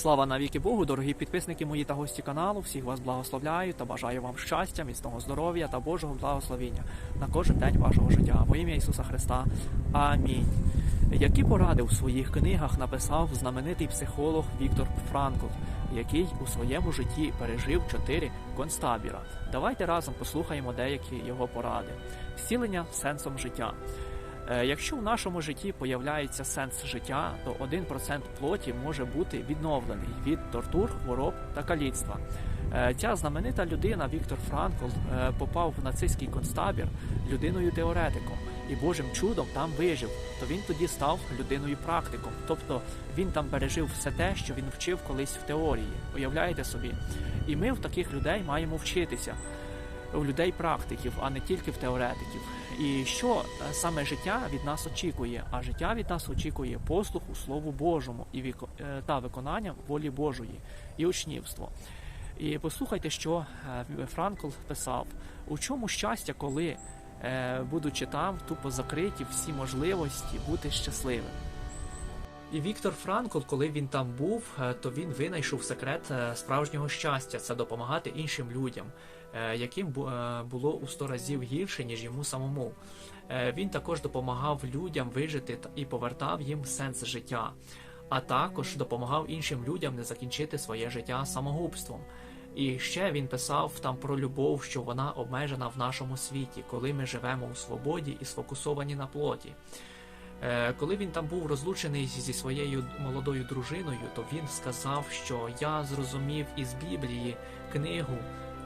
Слава навіки Богу, дорогі підписники мої та гості каналу. Всіх вас благословляю та бажаю вам щастя, міцного здоров'я та Божого благословіння на кожен день вашого життя. Во ім'я Ісуса Христа. Амінь. Які поради у своїх книгах написав знаменитий психолог Віктор Франкл, який у своєму житті пережив чотири концтабіра. Давайте разом послухаємо деякі його поради. Зцілення сенсом життя. Е, Якщо в нашому житті появляється сенс життя, то 1% плоті може бути відновлений від тортур, хвороб та каліцтва. Е, Ця знаменита людина Віктор Франкл е, попав в нацистський концтабір людиною теоретиком і Божим чудом там вижив. То він тоді став людиною практиком. Тобто він там пережив все те, що він вчив колись в теорії. Уявляєте собі? І ми в таких людей маємо вчитися у людей практиків, а не тільки в теоретиків. І що е, саме життя від нас очікує? А життя від нас очікує послуху Слову Божому і е, та виконання волі Божої і учнівство. І послухайте, що е, Франкл писав: у чому щастя, коли, будучи там, тупо закриті всі можливості бути щасливим. І Віктор Франкл, коли він там був, то він винайшов секрет справжнього щастя це допомагати іншим людям, яким бу- е, було у сто разів гірше, ніж йому самому. Е, Він також допомагав людям вижити і повертав їм сенс життя, а також допомагав іншим людям не закінчити своє життя самогубством. І ще він писав там про любов, що вона обмежена в нашому світі, коли ми живемо у свободі і сфокусовані на плоті. Е, Коли він там був розлучений зі своєю молодою дружиною, то він сказав, що я зрозумів із Біблії книгу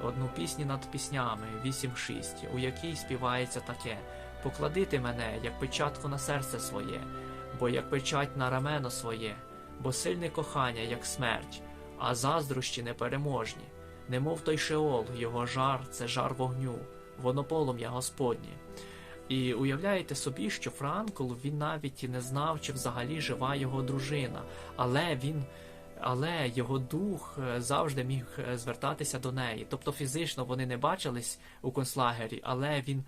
одну пісню над піснями 8.6, у якій співається таке: Поклади ти мене, як печатку на серце своє, бо як печать на рамено своє, бо сильне кохання, як смерть, а заздрощі непереможні, немов той шеол, його жар це жар вогню, воно полум'я Господнє. І уявляєте собі, що Франкл він навіть і не знав, чи взагалі жива його дружина, але він. Але його дух е, завжди міг е, звертатися до неї. Тобто фізично вони не бачились у концлагері, але він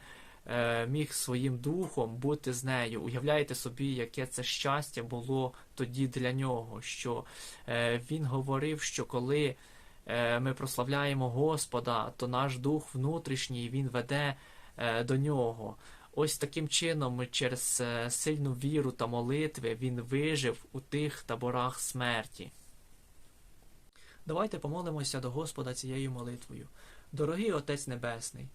е, міг своїм духом бути з нею. Уявляєте собі, яке це щастя було тоді для нього. Що він говорив, що коли ми прославляємо Господа, то наш дух внутрішній він веде до нього. Ось таким чином, через сильну віру та молитви, він вижив у тих таборах смерті. Давайте помолимося до Господа цією молитвою. Дорогий Отець Небесний,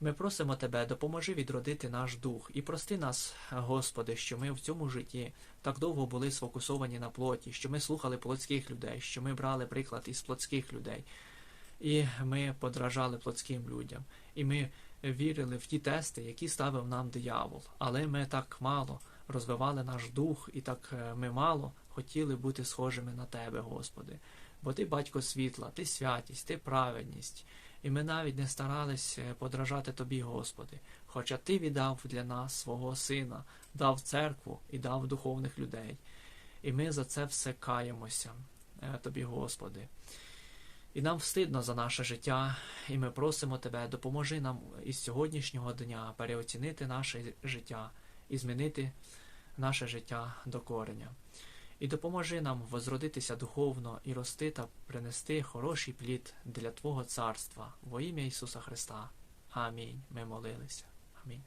ми просимо Тебе, допоможи відродити наш дух і прости нас, Господи, що ми в цьому житті так довго були сфокусовані на плоті, що ми слухали плотських людей, що ми брали приклад із плотських людей, і ми подражали плотським людям, і ми вірили в ті тести, які ставив нам диявол. Але ми так мало розвивали наш дух, і так е, ми мало хотіли бути схожими на Тебе, Господи. Бо ти батько світла, ти святість, ти праведність. І ми навіть не старались е, подражати тобі, Господи, хоча Ти віддав для нас свого Сина, дав церкву і дав духовних людей. І ми за це все каємося, е, тобі, Господи. І нам встидно за наше життя, і ми просимо Тебе, допоможи нам із сьогоднішнього дня переоцінити наше життя і змінити наше життя до кореня. І допоможи нам возродитися духовно і рости та принести хороший плід для Твого царства во ім'я Ісуса Христа. Амінь. Ми молилися. Амінь.